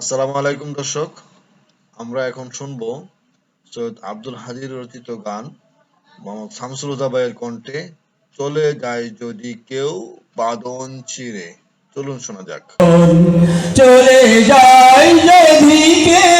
আসসালামু আলাইকুম, দর্শক। আমরা এখন শুনব সৈয়দ আব্দুল হাজির রচিত গান, মোহাম্মদ শামসুল ভাইয়ের কণ্ঠে, চলে যায় যদি কেউ বাদন চিরে চলুন শোনা যাক। চলে যায় যদি কেউ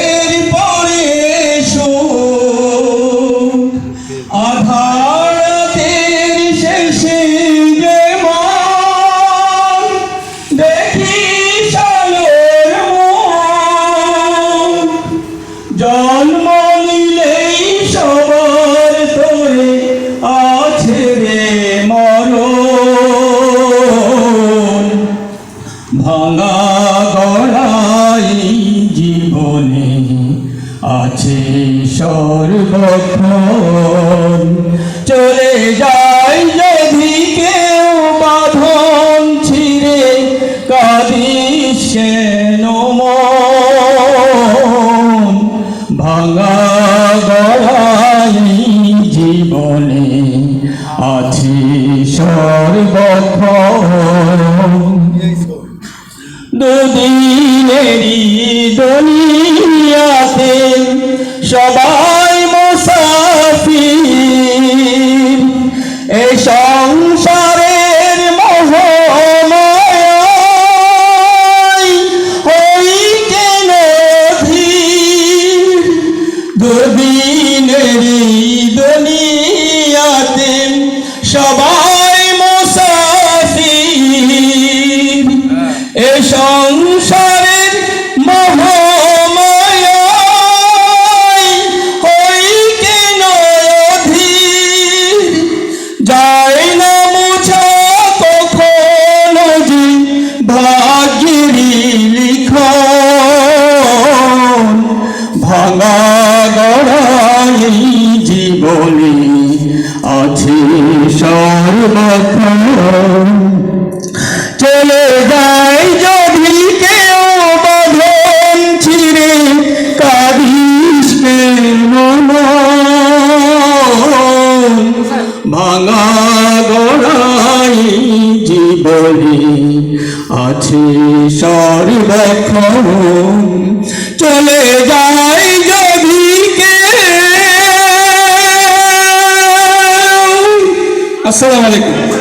আছে সর্বক্ষণ। চলে যায় যদি কেউ বাঁধন ছিঁড়ে, কাঁদিস ভাঙা গড়াই জীবনে আছে সর্বক্ষণ। দুদিনেরই দুনিয়াতে সবাই মুসাফির। এ সংসারের মোহমায় হই দুদিনেরই চলে যায় যদি কেউ বাঁধন ছিঁড়ে কাঁদিস মন? ভাঙা গড়াই জীবনে আছে সর্বক্ষণ। চলে যায় আসসালামু আলাইকুম।